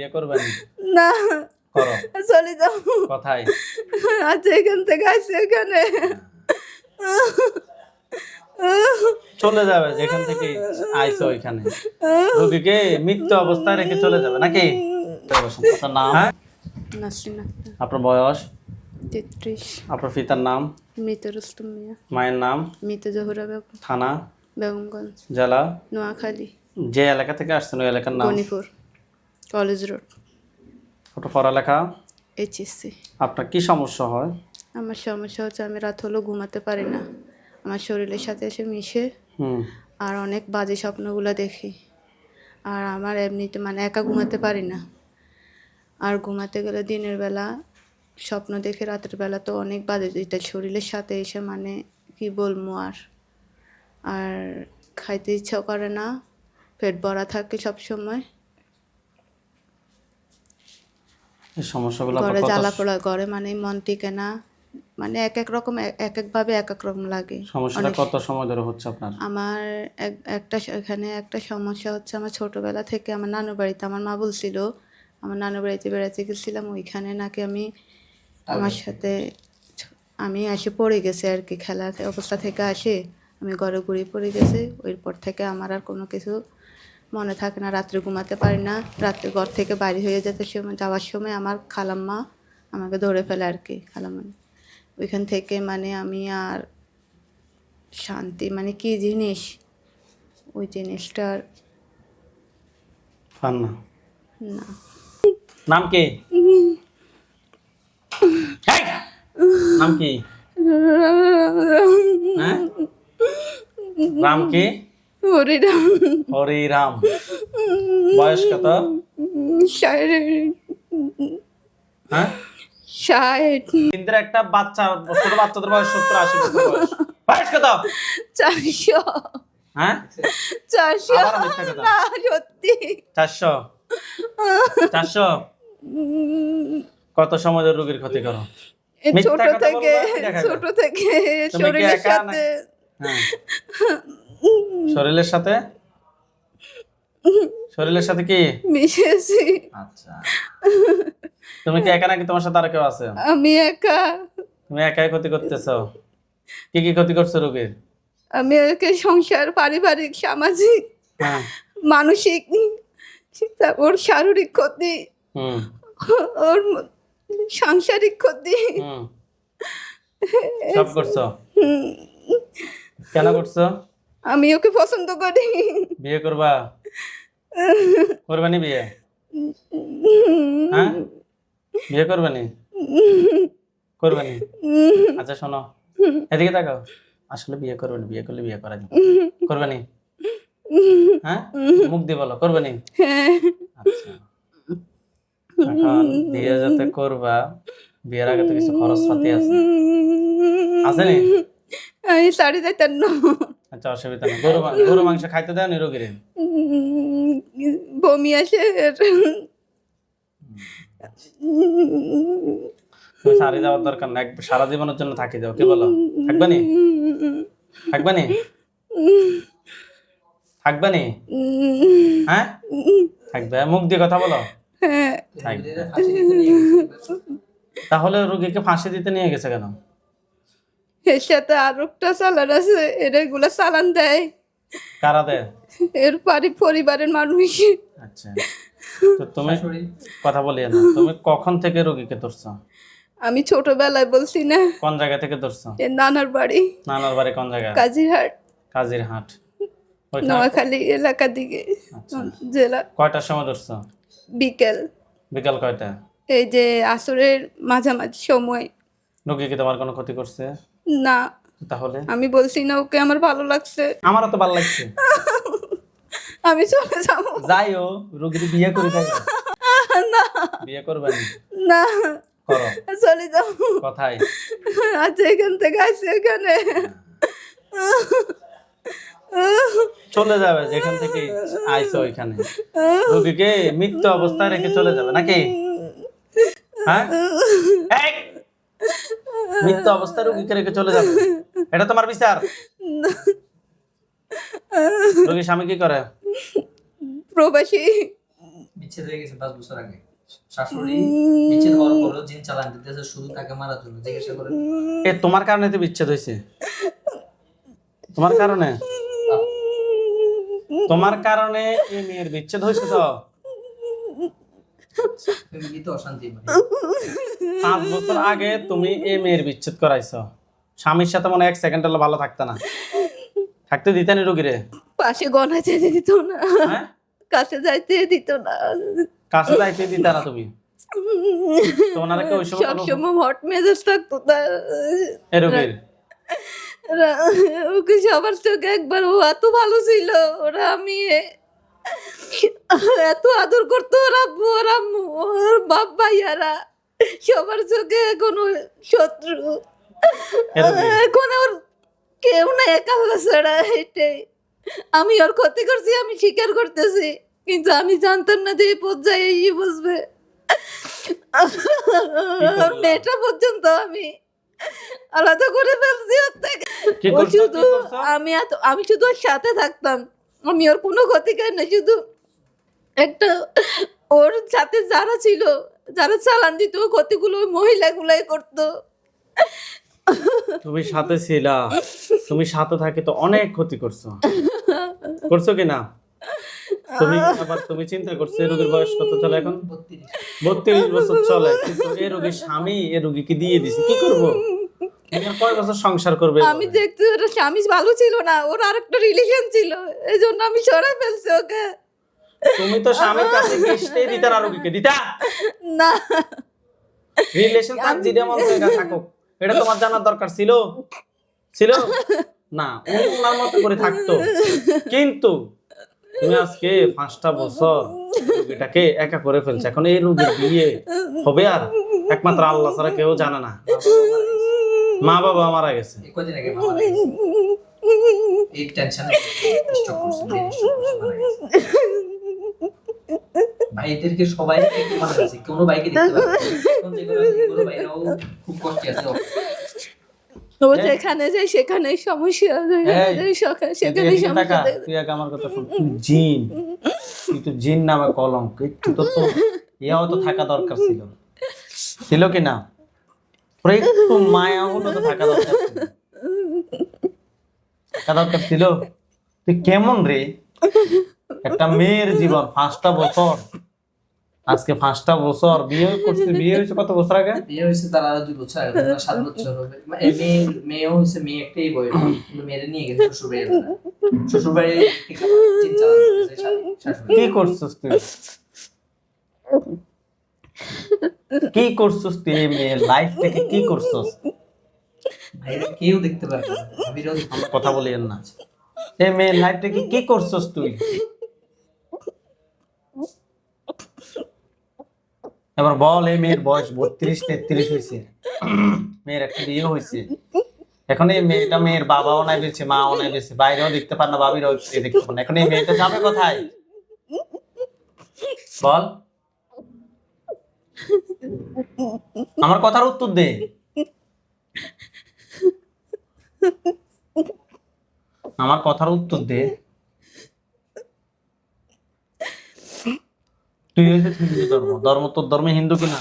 বিয়ে করবেন না? করো। চলে যাও। কোথায় আচ্ছা এখান থেকে আসছে এখানে। চলে যাবে যেখান থেকে আইসো ওইখানে। রোগীকে মৃত্যু অবস্থায় রেখে চলে যাবে নাকি? আপনার নাম? হ্যাঁ? আপনার বয়স? তেত্রিশ। আপনার পিতার নাম? মৃত রুস্তম মিয়া। মায়ের নাম? মৃত জহুরা বেগম। থানা? বেগমগঞ্জ। জেলা? নোয়াখালী। যে এলাকা থেকে আসছেন ওই এলাকার নাম? Ganipur college road. আপনার পড়ালেখা। এইচএসসি আপনার কি সমস্যা হয়? আমার সমস্যা হচ্ছে আমি রাত হলেও ঘুমাতে পারি না। আমার শরীরের সাথে এসে মিশে হুম। আর অনেক বাজে স্বপ্নগুলো দেখি। আর আমার এমনিতে মানে একা ঘুমাতে পারি না। আর ঘুমাতে গেলে দিনের বেলা স্বপ্ন দেখে রাতের বেলা তো অনেক বাজে। এটা শরীরের সাথে এসে মানে কি বলব আর? আর খাইতে ইচ্ছা করে না। পেট ভরা থাকে সব সময় এই সমস্যাগুলো ঘরে জ্বালা পোড়া ঘরে মানে মন টিকে না। মানে এক এক রকম এক এক একভাবে এক এক রকম লাগে। সমস্যাটা কত সময় ধরে হচ্ছে আপনার? আমার একটা এখানে একটা সমস্যা হচ্ছে আমার ছোটবেলা থেকে আমার নানুর বাড়িতে আমার মা বলছিল আমার নানুর বাড়িতে বেড়াতে গেছিলাম ওইখানে নাকি আমি আমার সাথে আমি এসে পড়ে গেছে আর কি খেলা অবস্থা থেকে আসে আমি ঘরে ঘুরে পড়ে গেছে ওইপর থেকে আমার আর কোনো কিছু মনে থাকে না রাত্রে ঘুমাতে পারি না। রাত্রে ঘর থেকে বাইরে হয়ে যেতে সময় যাওয়ার সময় আমার খালাম্মা আমাকে ধরে ফেলে আর কি খালাম্মা। ওইখান থেকে মানে আমি আর শান্তি মানে কি জিনিস? ওই জিনিসটার না। নাম কি? নাম কি? হ্যাঁ? রাম কি? হরিরাম। হরিরাম। বয়স কত? হ্যাঁ? ষাট। ইন্দ্র একটা বাচ্চা ছোট বাচ্চাদের বয়স সত্তর আশি বয়স। কত? চারশো। হ্যাঁ? চারশো। না সত্যি। চারশো? চারশো? কত সময় রোগীর ক্ষতি করো? ছোট থেকে ছোট থেকে শরীরের সাথে। হ্যাঁ। শরীরের সাথে? শরীরের সাথে কি? মিশেছি। আচ্ছা। তুমি কি একা নাকি তোমার সাথে আর কেউ আছে? আমি একা। তুমি একাই ক্ষতি করতেছো? কি কি ক্ষতি করছ রোগীর? আমি একে সংসার পারিবারিক সামাজিক হ্যাঁ। মানসিক ওর শারীরিক ক্ষতি ওর সাংসারিক ক্ষতি। সব করছ? কেন করছ? আমি ওকে পছন্দ করি? বিয়ে করবা? করবানি বিয়ে? হ্যাঁ? বিয়ে করবানি? করবানি? আচ্ছা শোনো। এদিকে তাকাও। আসলে বিয়ে করবেন, বিয়ে করলে বিয়ে করা যাবে। করবানি? হ্যাঁ? মুখ দিয়ে বলো, করবানি? আচ্ছা। বিয়ে যাতে করবা, বিয়ের আগে তো কিছু খরচ পাতি আছে। আছে নি? আমি শাড়ি যাইতাম না। আচ্ছা অসুবিধা নেই। গরু গরু মাংস খাইতে দেয় নি রোগীরে বমি আসে সারি যাওয়ার দরকার না সারা জীবনের জন্য থাকি যাও কি বলো? থাকবানি থাকবানি থাকবানি হ্যাঁ? থাকবে। মুখ দিয়ে কথা বলো। হ্যাঁ। তাহলে রোগীকে ফাঁসি দিতে নিয়ে গেছে কেন? এর সাথে আর একটা চালান আছে এর এগুলা চালান দেয়। কারা দেয়? এর বাড়ি পরিবারের মানুষ। আচ্ছা। তো তুমি কথা বলি না। তুমি কখন থেকে রোগীকে ধরছো? আমি ছোটবেলায় বলছি না। কোন জায়গা থেকে ধরছো? এর নানার বাড়ি। নানার বাড়ি কোন জায়গা? কাজিরহাট। কাজির হাট ওইখানে? নোয়াখালী এলাকা দিকে। আচ্ছা। জেলা। কয়টার সময় ধরছো? বিকেল। বিকাল কয়টা? এই যে আসরের মাঝামাঝি সময়। রোগী কি তোমার কোনো ক্ষতি করছে? না। তাহলে? আমি বলছি না ওকে আমার ভালো লাগছে। আমারও তো ভালো লাগছে। আমি চলে যাব। যাইও রোগীর বিয়ে করে থাকো না। বিয়ে করবে না। চলে যাব। কোথায়? আচ্ছা এখান থেকে আসছে এখানে। চলে যাবে যেখান থেকে আইসো ওইখানে। রোগীকে মৃত্যু অবস্থায় রেখে চলে যাবে নাকি? হ্যাঁ! মৃত্যু অবস্থায় রোগীকে রেখে চলে যাবে। এটা তোমার বিচার। রোগীর স্বামী কি করে? প্রবাসী। বিচ্ছেদ হয়ে গেছে পাঁচ বছর আগে। শাশুড়ি বিচ্ছেদ হওয়ার পরেও জিন চালান দিতেছে শুধু তাকে মারার জন্য জিজ্ঞাসা করেন এ তোমার কারণে তো বিচ্ছেদ হয়েছে। তোমার কারণে? তোমার কারণে এই মেয়ের বিচ্ছেদ হয়েছে তো? পাঁচ বছর আগে তুমি এই মেয়ের বিচ্ছেদ করাইছো। স্বামীর সাথে মনে এক সেকেন্ড হলে ভালো থাকতে না। থাকতে দিতে নি রুগীরে? পাশে গনা যেতে দিত না। হ্যাঁ? কাছে যাইতে দিত না। কাছে যাইতে দিতে না তুমি? তো ওনারা কি ওই সময় সবসময় হট মেজাজ থাকতো তার এ রুগীর? ওকে সবার চোখে একবার ও এত ভালো ছিল। ওরা আমি এত আদর করতো ওর আব্বু ওর আম্মু ওর বাপ ভাইয়ারা। সবার চোখে কোনো শত্রু। এখন ওর কেউ না একাল্লা ছাড়া এটাই আমি ওর ক্ষতি করছি আমি স্বীকার করতেছি কিন্তু আমি জানতাম না যে এই পর্যায়ে এই বসবে ওর মেয়েটা পর্যন্ত আমি আলাদা করে ফেলছি ওর থেকে। আমি এত আমি শুধু ওর সাথে থাকতাম। আমি ওর কোনো ক্ষতি করি না শুধু একটা ওর সাথে যারা ছিল যারা চালান দিত ওই ক্ষতিগুলো ওই মহিলাগুলাই করতো। তুমি সাথে ছিলা তুমি সাথে থাকে তো অনেক ক্ষতি করছ। করছ কি না তুমি আবার তুমি চিন্তা করছ এই রোগীর বয়স কত চলে এখন? বত্রিশ। বছর চলে কিন্তু এই রোগীর স্বামী এ রোগীকে দিয়ে দিছে কি করব? কয় বছর সংসার করবে আমি দেখতে ওর স্বামী ভালো ছিল না ওর আরেকটা রিলেশন ছিল এই জন্য আমি সরাই ফেলছি ওকে। তুমি তো স্বামীর কাছে গেস্টেই দিতা না রোগীকে দিতা? না। রিলেশন তার জিডে মন থেকে থাকুক। এটা তোমার জানার দরকার ছিল? ছিল? না ওনার মতো করে থাকতো। কিন্তু তুমি আজকে পাঁচটা বছর রোগীটাকে একা করে ফেলছে। এখন এই রোগীর বিয়ে হবে আর? একমাত্র আল্লাহ ছাড়া কেউ জানে না। মা বাবা মারা গেছে। এই কদিন আগে মারা গেছে। এই টেনশনে স্ট্রোক করছে। ভাইদেরকে সবাই একটু মারা গেছে কোনো ভাইকে দেখতে পাচ্ছি না। এখন যেগুলো ভাইরাও খুব কষ্টে আছে। যেখানে যায় সেখানে সমস্যা যেখানে সেখানে- সেখানে সমস্যা। তুই আগে আমার কথা শোন। জিন তুই তো জিন নামে কলঙ্ক একটু তো ইয়াও তো থাকা দরকার ছিল। ছিল কি না? একটু মায়া হলো তো থাকা দরকার ছিল। থাকা দরকার ছিল? তুই কেমন রে? একটা মেয়ের জীবন পাঁচটা বছর। আজকে পাঁচটা বছর। বিয়ে করছে বিয়ে হয়েছে কত বছর আগে? বিয়ে হয়েছে তার আরও দুই বছর আগে সাত বছর হবে। মেয়ে মেয়েও হয়েছে মেয়ে একটাই বয়স। কিন্তু মেয়েরে নিয়ে গেছে শ্বশুর বাড়ি শ্বশুর কি করছিস তুই? কি করছিস তুই মেয়ের লাইফ থেকে? কি করছিস? কেউ দেখতে পারে না। ভাবিরাও দেখতে পারে না। কথা বলিয়েন না। এই মেয়ের লাইফ থেকে কি করছিস তুই? এবার বল এই মেয়ের বয়স বত্রিশ তেত্রিশ হয়েছে মেয়ের একটা বিয়ে হয়েছে এখন এই মেয়েটা মেয়ের বাবাও নাই বেছে মাও নাই বেছে বাইরেও দেখতে পার না বাবিরাও দেখতে পার না। এখন এই মেয়েটা যাবে কোথায়? বল। আমার কথার উত্তর দে। আমার কথার উত্তর দে। তুই হয়েছে হিন্দু ধর্ম। ধর্ম তোর ধর্ম হিন্দু কি না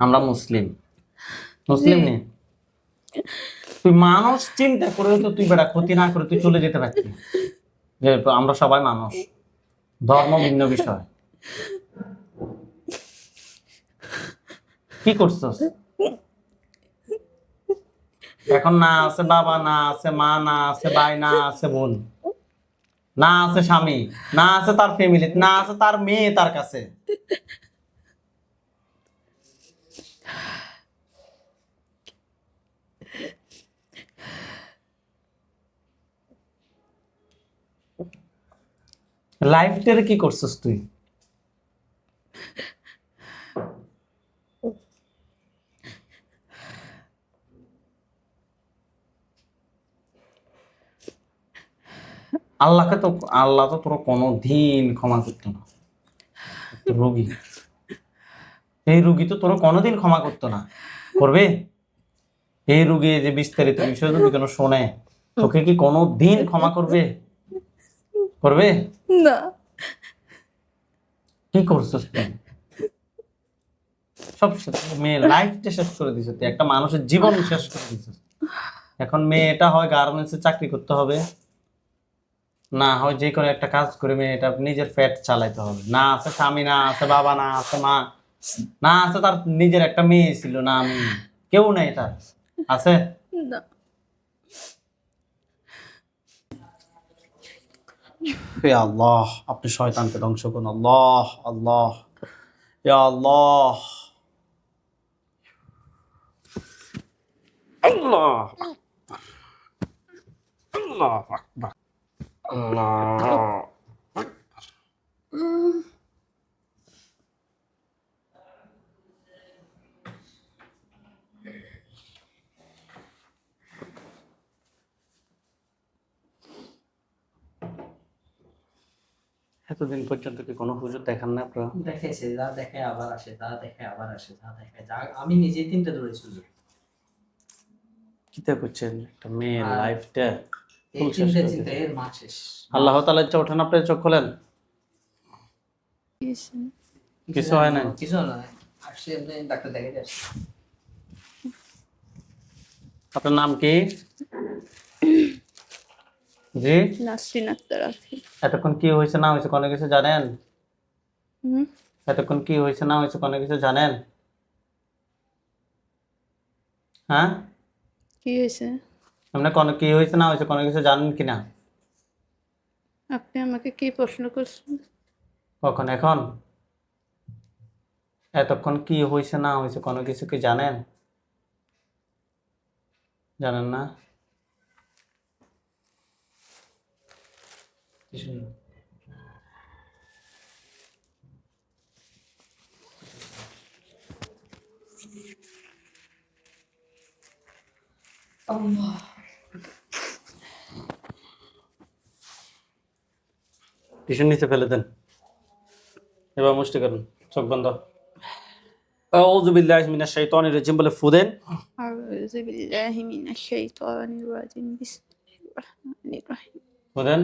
আমরা মুসলিম। মুসলিম নে। তুই মানুষ চিন্তা করে তো তুই বেটা ক্ষতি না করে তুই চলে যেতে পারতি। আমরা সবাই মানুষ। ধর্ম ভিন্ন বিষয়। কি করছস? এখন না আছে বাবা, না আছে মা, না আছে ভাই, না আছে বোন। না আছে স্বামী, না আছে তার ফ্যামিলি না আছে তার মেয়ে তার কাছে। লাইফটারে কি করছিস তুই? আল্লাহকে তো আল্লাহ তো তোর কোনো দিন ক্ষমা করতো না। রোগী। এই রুগী তো তোর কোনোদিন ক্ষমা করতো না। করবে? এই রুগী যে বিস্তারিত বিষয় তুমি কেন শোনে তোকে কি কোনো দিন ক্ষমা করবে? করবে? না। কি করছিস তুই? সব মেয়ে লাইফটা শেষ করে দিছ তুই। একটা মানুষের জীবন শেষ করে দিছ এখন মেয়েটা হয় গার্মেন্টসে চাকরি করতে হবে। না হয় যে কোনো একটা কাজ করে মেয়ে এটা নিজের পেট চালাইতে হবে। না আছে স্বামী না আছে বাবা না আছে মা না আছে তার নিজের একটা মেয়ে ছিল না আমি কেউ নেই তার। আছে? হে আল্লাহ আপনি শয়তানকে ধ্বংস করুন। আল্লাহ আল্লাহ ইয়া আল্লাহ। আল্লাহ। আল্লাহ আকবার। এতদিন পর্যন্ত কি কোনো হুজুর দেখান না আপনারা? দেখাইছে যা দেখে আবার আসে যা দেখে আবার আসে যা দেখে। যা আমি নিজেই তিনটা দৌড়েছি হুজুর। কিতা করছেন? একটা মেয়ের আর- লাইফটা আল্লাহ তালা ইচ্ছা ওঠেন আপনি চোখ খোলেন? কিছু হয় নাই? কিছু ডাক্তার আপনার নাম কি? জি? নাসরিন আক্তার এতক্ষণ কি হয়েছে না হয়েছে কোনো কিছু জানেন? হুম? এতক্ষণ কি হয়েছে না হয়েছে কোনো কিছু জানেন? হ্যাঁ? কি হয়েছে? এমনি কোনো কি হয়েছে না হয়েছে কোনো কিছু জানেন কি না? আপনি আমাকে কি প্রশ্ন করছেন? কখন এখন? এতক্ষণ কি হয়েছে না হয়েছে কোনো কিছু কি জানেন? জানেন না? কিছু না টিউশন নিচে ফেলে দেন। এবার মুষ্টি করুন চোখ বন্ধ। বলে ফু দেন। আউযু বিল্লাহি মিনাশ শাইতানির রাজিম বিসমিল্লাহির রহমানির রহিম। ফু দেন।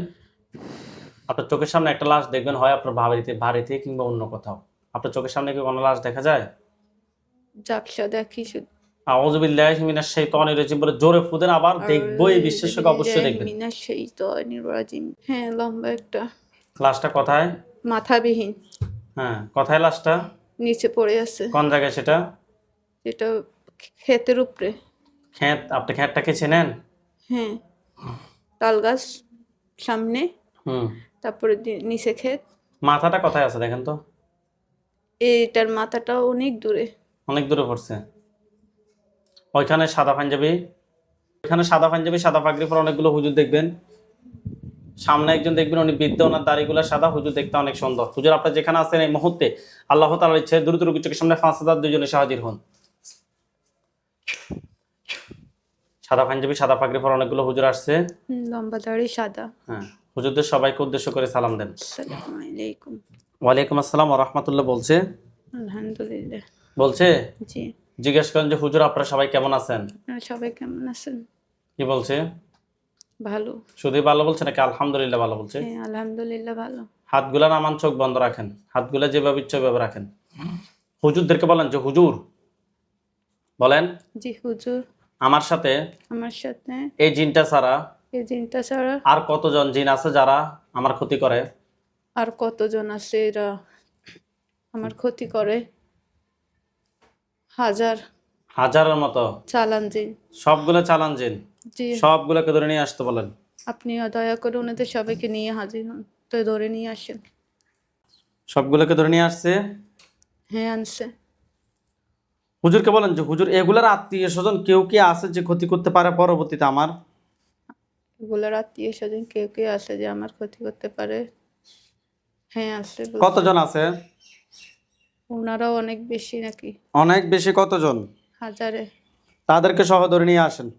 আপনার চোখের সামনে একটা লাশ দেখবেন হয় আপনার বাড়িতে বাড়িতে কিংবা অন্য কোথাও। আপনার চোখের সামনে কি কোনো লাশ দেখা যায়? জাপসা দেখি শুধু। আউযু বিল্লাহি মিনাশ শাইতানির রাজিম বলে জোরে ফু দেন আবার দেখবই বিশ্বাসকে অবশ্যই দেখবেন। মিনাশ শাইতানির রাজিম। হ্যাঁ লম্বা একটা। লাশটা কোথায়? মাথাবিহীন। হ্যাঁ কোথায় লাশটা নিচে পড়ে আছে। কোন জায়গায় সেটা? যেটা ক্ষেতের উপরে। ক্ষেত আপনি ক্ষেতটাকে চেনেন? হ্যাঁ। তাল গাছ সামনে। হুম। তারপরে দি- নিচে ক্ষেত। মাথাটা কোথায় আছে দেখেন তো? এইটার মাথাটা অনেক দূরে। অনেক দূরে পড়ছে। ওইখানে সাদা পাঞ্জাবি। ওইখানে সাদা পাঞ্জাবি সাদা পাগড়ি পরে অনেকগুলো হুজুর দেখবেন। সামনে একজন দেখবেন উনি বৃদ্ধ ওনার দাড়িগুলো সাদা হুজুর দেখতে অনেক সুন্দর। হুজুর আপনার যেখানে আছেন এই মুহূর্তে আল্লাহ তালার ইচ্ছে দ্রুত রুগী চোখের সামনে পাঁচ হাজার দুজনে হাজির হন। সাদা পাঞ্জাবি সাদা পাগড়ি পরে অনেকগুলো হুজুর আসছে। লম্বা দাড়ি সাদা। হ্যাঁ হুজুরদের সবাইকে উদ্দেশ্য করে সালাম দেন। আসসালামু আলাইকুম। ওয়ালাইকুম আসসালাম রহমতুল্লাহ বলছে? আলহামদুলিল্লাহ। বলছে? জি। জিজ্ঞেস করেন যে হুজুর আপনারা সবাই কেমন আছেন? সবাই কেমন আছেন? কি বলছে? ভালো। শুধু ভালো বলছে নাকি আলহামদুলিল্লাহ ভালো বলছে? হ্যাঁ আলহামদুলিল্লাহ ভালো। হাতগুলা নামান চোখ বন্ধ রাখেন। হাতগুলা যেভাবে ইচ্ছে ওইভাবে রাখেন। হুজুরদেরকে বলেন যে হুজুর বলেন জি হুজুর। আমার সাথে আমার সাথে এই জিনটা ছাড়া এই জিনটা ছাড়া আর কতজন জিন আছে যারা আমার ক্ষতি করে? আর কতজন আছে এরা আমার ক্ষতি করে? হাজার। হাজারের মতো। চালান দিন সবগুলো চালান জিন। সবগুলোকে ধরে নিয়ে আসতে বলেন। আপনি দয়া করে ওনাদের সবাইকে নিয়ে হাজির হন। তো ধরে নিয়ে আসেন। সবগুলোকে ধরে নিয়ে আসছে? হ্যাঁ আনছে। হুজুরকে বলেন যে হুজুর এগুলার আত্মীয় স্বজন কেউ কি আছে যে ক্ষতি করতে পারে পরবর্তীতে আমার? এগুলোর আত্মীয় স্বজন কেউ কেউ আছে যে আমার ক্ষতি করতে পারে? হ্যাঁ আছে কতজন আছে? ওনারাও অনেক বেশি নাকি? অনেক বেশি কতজন? হাজারে। তাদেরকে সহ ধরে নিয়ে আসেন।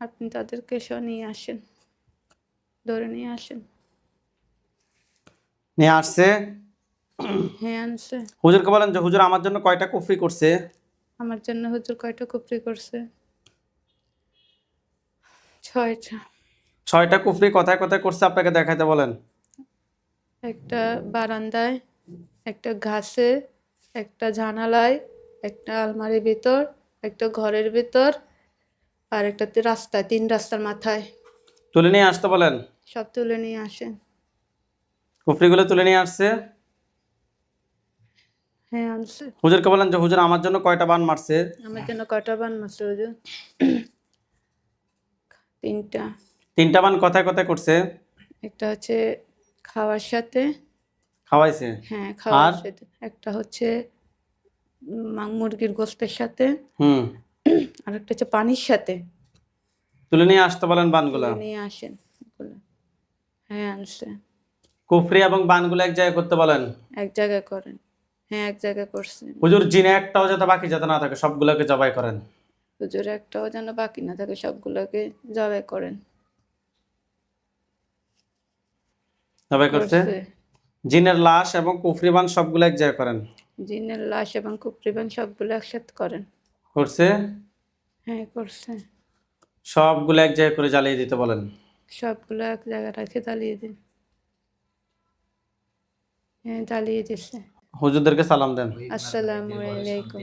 আপনি তাদেরকে সহ নিয়ে আসেন। ধরে নিয়ে আসেন। নিয়ে আসছে? হ্যাঁ আনছে। হুজুরকে বলেন যে হুজুর আমার জন্য কয়টা কুফরি করছে? আমার জন্য হুজুর কয়টা কুপরি করছে? ছয়টা। ছয়টা কুফরি কথায় কথায় করছে আপনাকে দেখাইতে বলেন। একটা বারান্দায় একটা ঘাসে একটা জানালায় একটা আলমারির ভিতর একটা ঘরের ভিতর আর একটা রাস্তায় তিন রাস্তার মাথায়। তুলে নিয়ে আসতে বলেন। সব তুলে নিয়ে আসেন কুফরিগুলো তুলে নিয়ে আসছে। হ্যাঁ আনছে। হুজুরকে বলেন যে হুজুর আমার জন্য কয়টা বান মারছে? আমার জন্য কটা বান মাসে হুজুর? তিনটা। তিনটা বান কথায় কথায় করছে। একটা হচ্ছে খাওয়ার সাথে। খাওয়াইছে? হ্যাঁ খাওয়ার সাথে। একটা হচ্ছে মুরগির গোস্তের সাথে। হুম। আর একটা হচ্ছে পানির সাথে। তুলে নিয়ে আসতে বলেন বানগুলা। নিয়ে আসেন। হ্যাঁ আনছে কুফরি এবং বানগুলো এক জায়গায় করতে বলেন? এক জায়গায় করেন। হ্যাঁ এক জায়গায় করছেন হুজুর জিনে একটাও যাতে বাকি যাতে না থাকে সবগুলোকে জবাই করেন। হুজুর একটাও যেন বাকি না থাকে সবগুলোকে জবাই করেন। জবাই করছে? করছে। জিনের লাশ এবং কুফরি বান সবগুলো এক জায়গায় করেন? জিনের লাশ এবং কুপরিবান সবগুলো একসাথে করেন। করছে? হ্যাঁ করছে। সবগুলো এক জায়গায় করে জ্বালিয়ে দিতে বলেন। সবগুলো এক জায়গায় রেখে জ্বালিয়ে দিন। হ্যাঁ জ্বালিয়ে দিচ্ছে হুজুরদেরকে সালাম দেন। আসসালামু আলাইকুম।